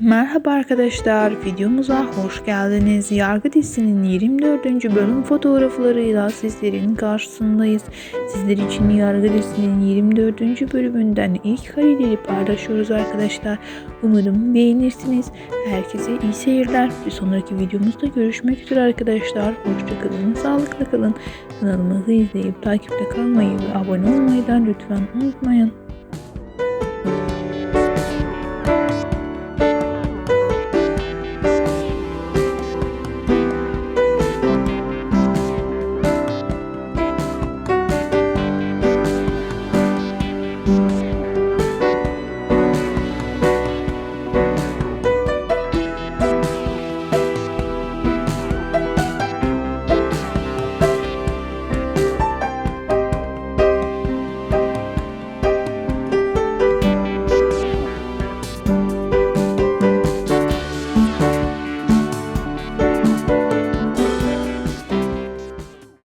Merhaba arkadaşlar, videomuza hoş geldiniz. Yargı dizisinin 24. bölüm fotoğraflarıyla sizlerin karşısındayız. Sizler için Yargı dizisinin 24. bölümünden ilk kareleri paylaşıyoruz arkadaşlar. Umarım beğenirsiniz. Herkese iyi seyirler. Bir sonraki videomuzda görüşmek üzere arkadaşlar. Hoşçakalın, sağlıkla kalın. Kanalımızı izleyip takipte kalmayı ve abone olmayı da lütfen unutmayın.